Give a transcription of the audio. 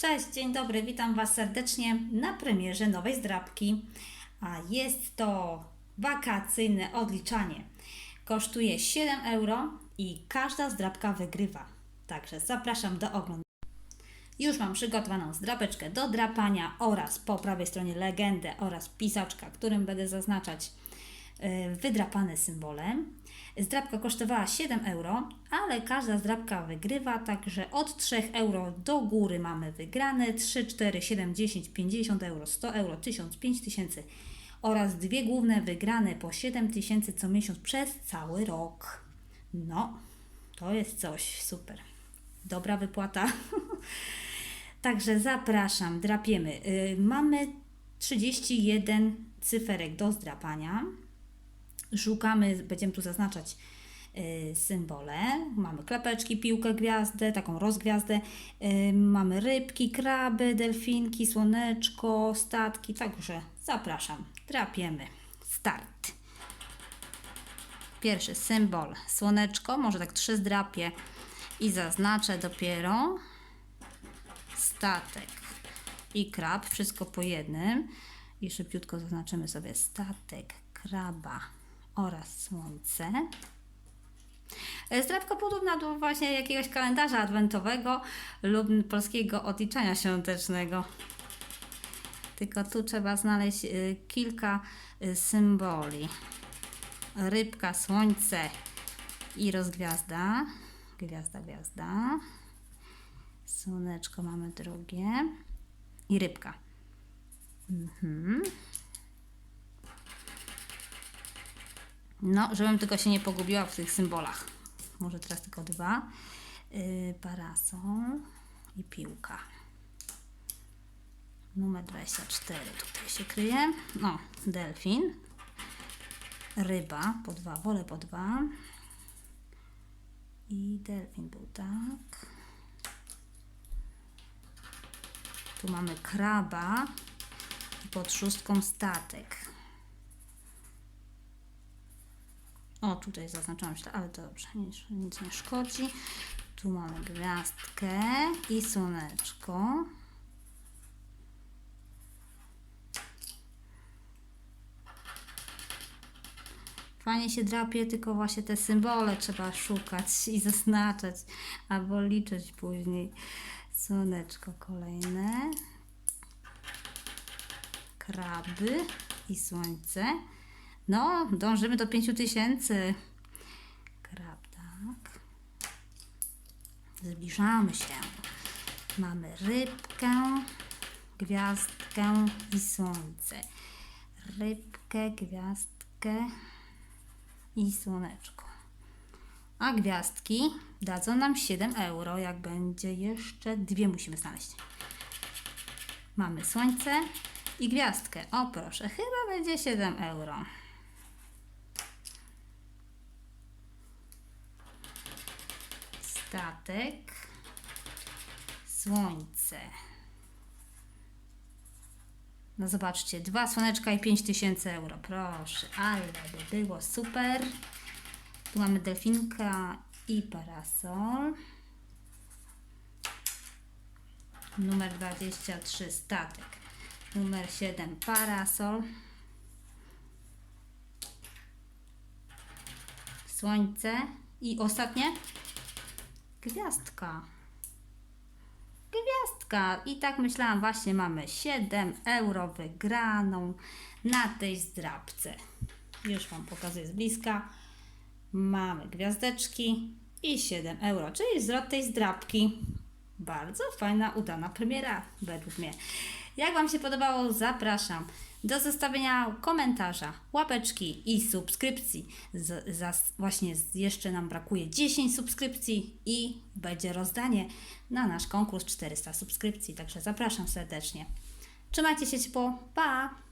Cześć, dzień dobry, witam Was serdecznie na premierze nowej zdrabki. A jest to wakacyjne odliczanie. Kosztuje 7 euro i każda zdrabka wygrywa. Także zapraszam do oglądania. Już mam przygotowaną zdrapeczkę do drapania oraz po prawej stronie legendę oraz pisaczka, którym będę zaznaczać wydrapane symbole. Zdrabka kosztowała 7 euro, ale każda zdrabka wygrywa, także od 3 euro do góry mamy wygrane 3, 4, 7, 10, 50 euro, 100 euro, 1000, 5000 oraz dwie główne wygrane po 7000 co miesiąc przez cały rok. No, to jest coś super. Dobra wypłata. Także zapraszam, drapiemy. Y, mamy 31 cyferek do zdrapania. Szukamy, będziemy tu zaznaczać y, symbole. Mamy klapeczki, piłkę, gwiazdę, taką rozgwiazdę. Y, mamy rybki, kraby, delfinki, słoneczko, statki. Także zapraszam, drapiemy. Start. Pierwszy symbol słoneczko, może tak trzy zdrapię i zaznaczę dopiero statek i krab, wszystko po jednym. I szybciutko zaznaczymy sobie statek, kraba oraz słońce. Zdrabka podobna do właśnie jakiegoś kalendarza adwentowego lub polskiego odliczania świątecznego. Tylko tu trzeba znaleźć y, kilka y, symboli. Rybka, słońce i rozgwiazda. Gwiazda, gwiazda. Słoneczko mamy drugie. I rybka. Mhm. No, żebym tylko się nie pogubiła w tych symbolach. Może teraz tylko dwa. Yy, parasol i piłka. Numer 24 tutaj się kryje. No, delfin. Ryba po dwa, wolę po dwa. I delfin był tak. Tu mamy kraba i pod szóstką statek. O, tutaj zaznaczałam się, ale dobrze, nic, nic nie szkodzi. Tu mamy gwiazdkę i słoneczko. Fajnie się drapie, tylko właśnie te symbole trzeba szukać i zaznaczać, albo liczyć później. Słoneczko kolejne. Kraby i słońce. No, dążymy do 5000. Krab, tak. Zbliżamy się. Mamy rybkę, gwiazdkę i słońce. Rybkę, gwiazdkę i słoneczko. A gwiazdki dadzą nam 7 euro, jak będzie jeszcze dwie musimy znaleźć. Mamy słońce i gwiazdkę. O proszę, chyba będzie 7 euro. Statek, słońce. No zobaczcie, dwa słoneczka i 5000 euro. Proszę, ale by było super. Tu mamy delfinka i parasol. Numer 23 statek. Numer 7 parasol. Słońce i ostatnie gwiazdka. Gwiazdka. I tak myślałam, właśnie mamy 7 euro wygraną na tej zdrabce. Już Wam pokazuję z bliska. Mamy gwiazdeczki i 7 euro, czyli zwrot tej zdrabki. Bardzo fajna, udana premiera według mnie. Jak Wam się podobało, zapraszam do zostawienia komentarza, łapeczki i subskrypcji. Z, za, właśnie jeszcze nam brakuje 10 subskrypcji i będzie rozdanie na nasz konkurs 400 subskrypcji. Także zapraszam serdecznie. Trzymajcie się ciepło. Pa!